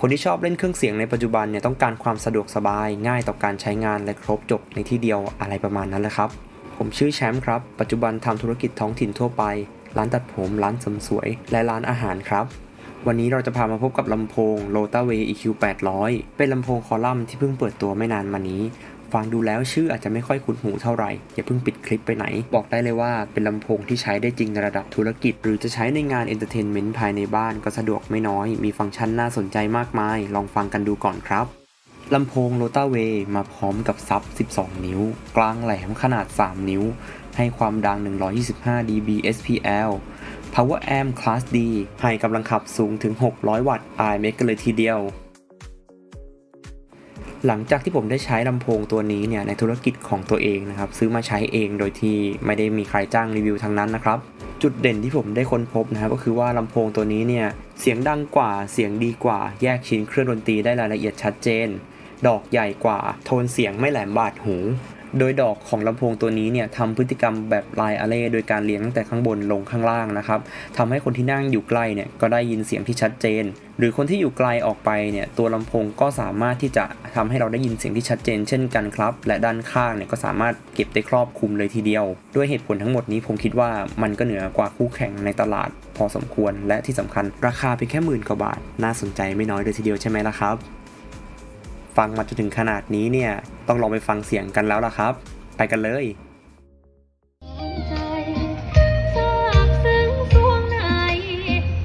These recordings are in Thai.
คนที่ชอบเล่นเครื่องเสียงในปัจจุบันเนี่ยต้องการความสะดวกสบาย ง่ายต่อการใช้งานและครบจบในที่เดียวอะไรประมาณนั้นแหละครับ ผมชื่อแชมป์ครับ ปัจจุบันทำธุรกิจท้องถิ่นทั่วไป ร้านตัดผม ร้านเสริมสวย และร้านอาหารครับวันนี้เราจะพามาพบกับลำโพง l o t a w a y EQ 800 เป็นลำโพงคอลัมน์ที่เพิ่งเปิดตัวไม่นานมานี้ ฟังดูแล้วชื่ออาจจะไม่ค่อยคุ้นหูเท่าไหร่ อย่าเพิ่งปิดคลิปไปไหน บอกได้เลยว่าเป็นลำโพงที่ใช้ได้จริงในระดับธุรกิจ หรือจะใช้ในงานเอนเตอร์เทนเมนต์ภายในบ้านก็สะดวกไม่น้อย มีฟังก์ชันน่าสนใจมากมาย ลองฟังกันดูก่อนครับลำโพง r o t a w a y มาพร้อมกับซับ 12 นิ้ว กลางแหลมขนาด 3 นิ้ว ให้ความดัง 125 dB SPL Power Amp Class D ให้กำลังขับสูงถึง 600 วัตต์ RMS กันเลยทีเดียว หลังจากที่ผมได้ใช้ลำโพงตัวนี้เนี่ยในธุรกิจของตัวเองนะครับซื้อมาใช้เองโดยที่ไม่ได้มีใครจ้างรีวิวทางนั้นนะครับจุดเด่นที่ผมได้ค้นพบนะครับก็คือว่าลำโพงตัวนี้เนี่ยเสียงดังกว่าเสียงดีกว่า แยกชิ้นเครื่องดนตรีได้รายละเอียดชัดเจน ดอกใหญ่กว่า โทนเสียงไม่แหลมบาดหู โดยดอกของลำโพงตัวนี้เนี่ยทำพฤติกรรมแบบลายอะเล่โดยการเลี้ยงตั้งแต่ข้างบนลงข้างล่างนะครับทำให้คนที่นั่งอยู่ใกล้เนี่ยก็ได้ยินเสียงที่ชัดเจน หรือคนที่อยู่ไกลออกไปเนี่ยตัวลำโพงก็สามารถที่จะทำให้เราได้ยินเสียงที่ชัดเจน เช่นกันครับ และด้านข้างเนี่ยก็สามารถเก็บได้ครอบคลุมเลยทีเดียว ด้วยเหตุผลทั้งหมดนี้ผมคิดว่ามันก็เหนือกว่าคู่แข่งในตลาด พอสมควรและที่สำคัญราคาเพียงแค่หมื่นกว่าบาท น่าสนใจไม่น้อยเลยทีเดียวใช่ไหมล่ะครับ ฟังมาจนถึงขนาดนี้เนี่ย ต้องลองไปฟังเสียงกันแล้วล่ะครับ ไปกันเลยใจซาบซึ้งสวงใน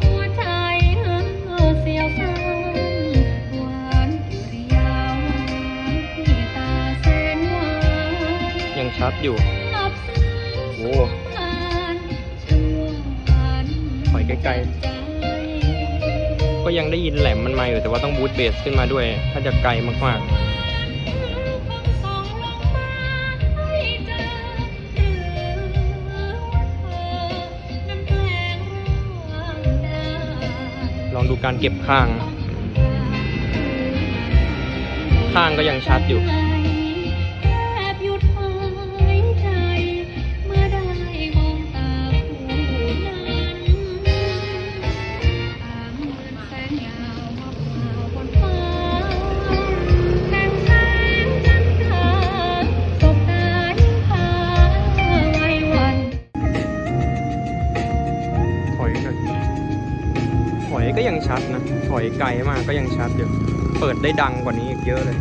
หัวใจเออเสียวซ่านหวานสุริยาวที่ตาแสนหวานยังชัดอยู่อับซึ้งโอ้ผ่านชั่ววันถอยใกล้ใจก็ ยังได้ยินแหลมมันมาอยู่แต่ว่าต้องบูทเบสขึ้นมาด้วย ถ้าจะไกลมากๆลองดูการเก็บข้าง ข้างก็ยังชัดอยู่ ชัดนะ ถอยไกลมากก็ยังชัดอยู่ เปิดได้ดังกว่านี้อีกเยอะเลย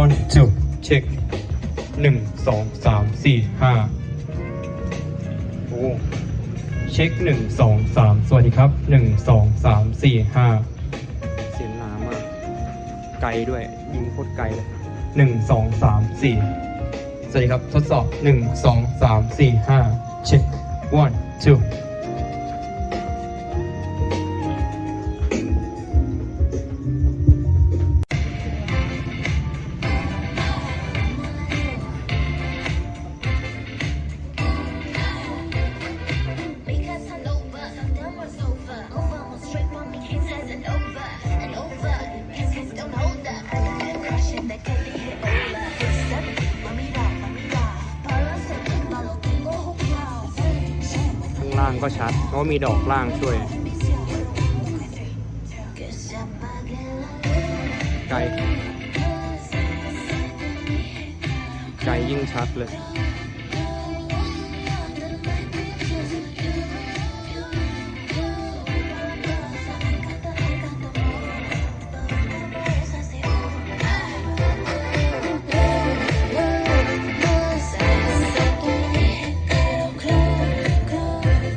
one two check หนึ่งสองสามสี่ห้าโอ้เช็คหนึ่งสองสามสวัสดีครับหนึ่งสองสามสี่ห้าเสียงหนามาก ไกลด้วย ยิงโคตรไกลเลยหนึ่งสองสามสี่สวัสดีครับทดสอบหนึ่งสองสามสี่ห้าเช็ค one ล่างก็ชัด เพราะมีดอกล่างช่วย ไกล ไกลยิ่งชัดเลย